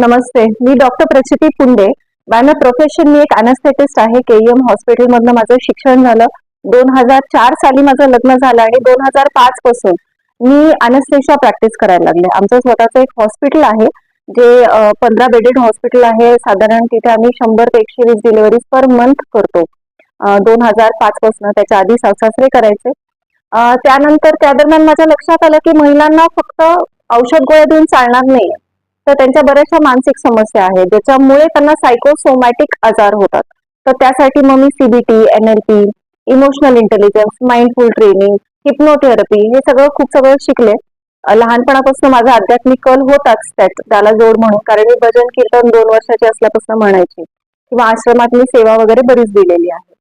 नमस्ते मी doctor प्रचिती Punde. By profession मी एक अनस्थेटिस्ट आहे केईएम हॉस्पिटल मधनं माझं शिक्षण झालं. दोन हजार चार साली माझं लग्न झालं आणि दोन हजार पाच पासून मी अॅनेस्थेशिया प्रॅक्टिस करायला लागले. आमचं स्वतःचं एक हॉस्पिटल आहे जे पंधरा बेडेड हॉस्पिटल आहे. साधारण तिथे आम्ही शंभर ते एकशे वीस डिलिव्हरीज पर मंथ करतो. दोन हजार पाच पासून त्याच्या आधी सासरे करायचे. त्यानंतर त्या दरम्यान माझ्या लक्षात आलं की महिलांना फक्त औषध गोळ्या देऊन चालणार नाही तर त्यांच्या बऱ्याचशा मानसिक समस्या आहेत ज्याच्यामुळे त्यांना सायकोसोमॅटिक आजार होतात. तर त्यासाठी मग मी CBT NLP emotional intelligence mindful training hypnotherapy हे सगळं खूप सगळं शिकले. लहानपणापासून माझा आध्यात्मिक कल होताच त्यात त्याला जोड म्हणून कारण मी भजन कीर्तन दोन वर्षाची असल्यापासून म्हणायची. किंवा आश्रमात मी सेवा वगैरे बरीच दिलेली आहे.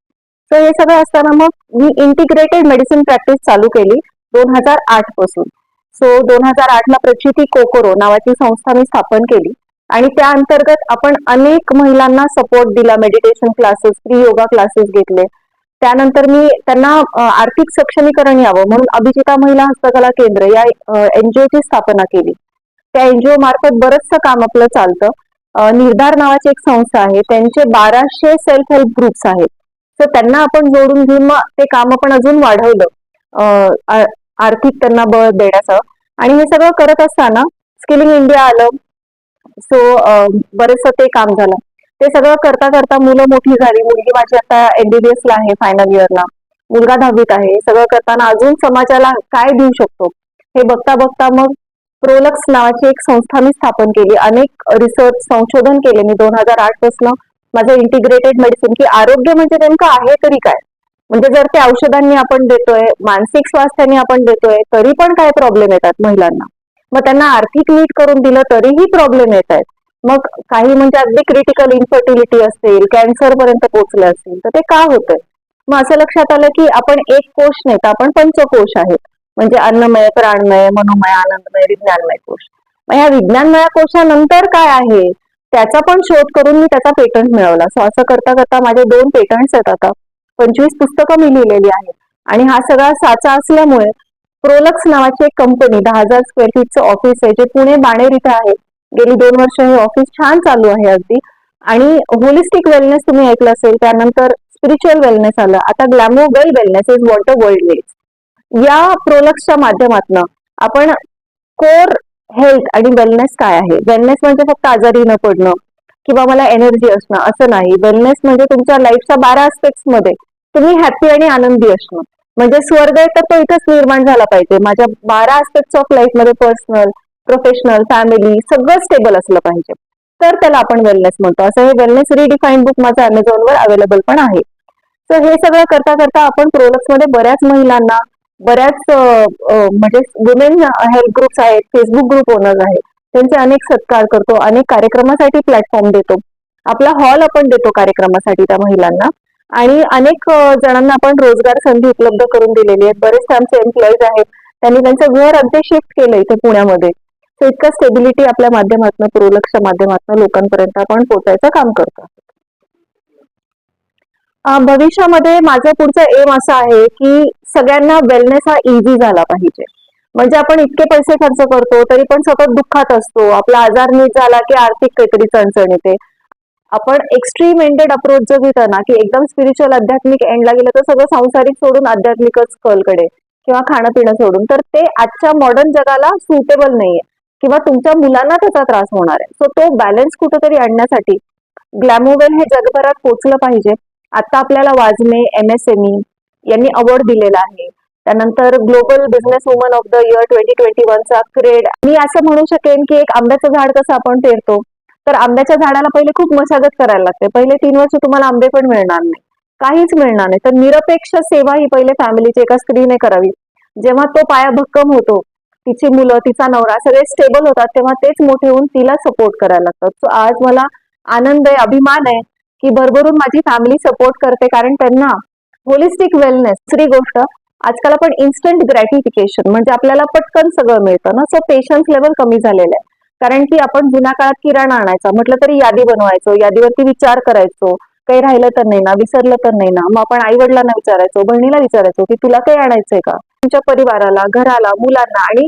तर हे सगळं असताना मग मी इंटिग्रेटेड मेडिसिन प्रॅक्टिस चालू केली दोन हजार आठपासून. सो दोन हजार आठ ला प्रचिती कोकोरो नावाची संस्था मी स्थापन केली. आणि त्या अंतर्गत आपण अनेक महिलांना सपोर्ट दिला meditation classes free yoga classes घेतले. त्यानंतर मी त्यांना आर्थिक सक्षमीकरण यावं म्हणून अभिजिता महिला हस्तकला केंद्र या एनजीओ ची स्थापना केली. त्या एनजीओ मार्फत बरंचसं काम आपलं चालतं. निर्धार नावाची एक संस्था आहे. त्यांचे बाराशे सेल्फ हेल्प ग्रुप्स आहेत. तर त्यांना आपण जोडून घेऊन मग ते काम आपण अजून वाढवलं. आर्थिक त्यांना बळ देण्याचं. आणि हे सगळं करत असताना स्किलिंग इंडिया आलं. सो बरेचसं ते काम झालं. ते सगळं करता करता मुलं मोठी झाली. मुलगी माझी आता एमबीबीएस ला आहे फायनल इयरला मुलगा दहावीत आहे. सगळं करताना अजून समाजाला काय देऊ शकतो? हे बघता बघता मग प्रोलक्स नावाची एक संस्था मी स्थापन केली. अनेक रिसर्च संशोधन केले मी दोन हजार आठपासून. माझं इंटिग्रेटेड मेडिसिन की आरोग्य म्हणजे नेमकं आहे तरी काय? म्हणजे जर ते औषधांनी आपण देतोय मानसिक स्वास्थ्याने आपण देतोय तरी पण काय प्रॉब्लेम येतात महिलांना? मग त्यांना आर्थिक नीट करून दिलं तरीही प्रॉब्लेम येत आहेत. मग काही म्हणजे अगदी क्रिटिकल इन्फर्टिलिटी असेल कॅन्सर पर्यंत पोहोचले असतील तर ते का होतंय? मग असं लक्षात आलं की आपण एक कोश नाही तर आपण पंचकोश आहेत. म्हणजे अन्नमय प्राणमय मनोमय आनंदमय विज्ञानमय कोश मग या विज्ञानमय कोशानंतर काय आहे? त्याचा पण शोध करून मी त्याचा पेटंट मिळवला. सो असं करता करता माझे दोन पेटंट्स आहेत आता. पंचवीस पुस्तकं मी लिहिलेली आहेत. आणि हा सगळा साचा असल्यामुळे प्रोलक्स नावाची एक कंपनी दहा हजार स्क्वेअर फीटचं ऑफिस आहे जे पुणे बाणेर इथे आहे. गेली दोन वर्ष हे ऑफिस छान चालू आहे अगदी. आणि होलिस्टिक वेलनेस तुम्ही ऐकलं असेल त्यानंतर स्पिरिच्युअल वेलनेस आलं. आता ग्लॅमो well wellness is what the world needs या प्रोलक्सच्या माध्यमातून आपण कोर हेल्थ आणि वेलनेस काय आहे? वेलनेस म्हणजे फक्त आजारी न पडणं किंवा मला एनर्जी असणं असं नाही. वेलनेस म्हणजे तुमच्या लाईफच्या बारा आस्पेक्टमध्ये तुम्ही हॅपी आणि आनंदी असणं म्हणजे स्वर्ग आहे तर तो इथंच निर्माण झाला पाहिजे. माझ्या बारा आस्पेक्ट ऑफ लाईफमध्ये पर्सनल प्रोफेशनल फॅमिली सगळं स्टेबल असलं पाहिजे. तर त्याला आपण वेलनेस म्हणतो. असं हे वेलनेस रिडिफाईन बुक माझं अमेझॉनवर अवेलेबल पण आहे. तर हे सगळं करता करता आपण प्रोलक्समध्ये बऱ्याच महिलांना बऱ्याच म्हणजे वुमेन हेल्प ग्रुप्स आहेत फेसबुक ग्रुप ओनर्स आहेत त्यांचे अनेक सत्कार करतो अनेक कार्यक्रमासाठी प्लॅटफॉर्म देतो. आपला हॉल आपण देतो कार्यक्रमासाठी त्या महिलांना. आणि अनेक जणांना आपण रोजगार संधी उपलब्ध करून दिलेली आहेत. बरेचसे आमचे एम्प्लॉईज आहेत. त्यांनी त्यांचं घर अगदी शिफ्ट केलं इथे पुण्यामध्ये. सो इतकं स्टेबिलिटी आपल्या माध्यमातून प्रोलक्सच्या माध्यमातून लोकांपर्यंत आपण पोहोचायचं काम करतो. भविष्यामध्ये माझं पुढचं एम असं आहे की सगळ्यांना वेलनेस हा इझी झाला पाहिजे. म्हणजे आपण इतके पैसे खर्च करतो तरी पण सतत दुःखात असतो. आपला आजार नीट झाला की आर्थिक काहीतरी चणचण येते. आपण एक्स्ट्रीम एंडेड अप्रोच जर घेतो ना की एकदम स्पिरिच्युअल आध्यात्मिक एंडला गेलं तर सगळं सांसारिक सोडून आध्यात्मिकच कलकडे किंवा खाणं पिणं सोडून तर ते आजच्या मॉडर्न जगाला सुटेबल नाहीये. किंवा तुमच्या मुलांना त्याचा त्रास होणार आहे. सो तो बॅलन्स कुठेतरी आणण्यासाठी ग्लॅमोवेल हे जगभरात पोहोचलं पाहिजे. आता आपल्याला वाजने एमएसएमई यांनी अवॉर्ड दिलेला आहे. त्यानंतर global business woman of the year twenty twenty वनचा क्रेड मी असं म्हणू शकेन की एक आंब्याचं झाड कसं आपण पेरतो? तर आंब्याच्या झाडाला पहिले खूप मशागत करायला लागते. पहिले तीन वर्ष तुम्हाला आंबे पण मिळणार नाही. काहीच मिळणार नाही. तर निरपेक्ष सेवा ही पहिले फॅमिलीची एका स्त्रीने करावी. जेव्हा तो पाया भक्कम होतो तिची मुलं तिचा नवरा सगळे स्टेबल होतात तेव्हा तेच मोठे होऊन तिला सपोर्ट करायला लागतात. सो आज मला आनंद आहे अभिमान आहे की भरभरून माझी फॅमिली सपोर्ट करते. कारण त्यांना होलिस्टिक वेलनेस दुसरी गोष्ट आजकाल आपण इन्स्टंट ग्रॅटिफिकेशन म्हणजे आपल्याला पटकन सगळं मिळतं ना. सो पेशन्स लेवल कमी झालेलं आहे. कारण की आपण जुन्या काळात किराणा आणायचा. म्हटलं तरी यादी बनवायचो यादीवरती विचार करायचो. काही राहिलं तर नाही ना विसरलं तर नाही ना मग आपण आई वडिलांना विचारायचो बहिणीला विचारायचो की तुला काही आणायचंय का? तुमच्या परिवाराला घराला मुलांना आणि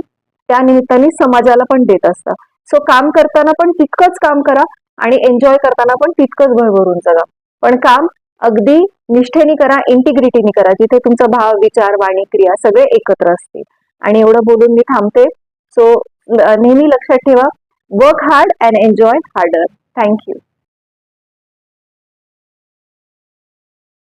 त्या निमित्ताने समाजाला पण देत असतं. सो काम करताना पण तितकंच काम करा आणि एन्जॉय करताना पण तितकंच भरभरून जगा. पण काम अगदी निष्ठेने करा इंटिग्रिटीने करा जिथे तुमचा भाव विचार वाणी क्रिया सगळे एकत्र असतील. आणि एवढं बोलून मी थांबते. सो नेहमी लक्षात ठेवा Work hard and enjoy harder. Thank you.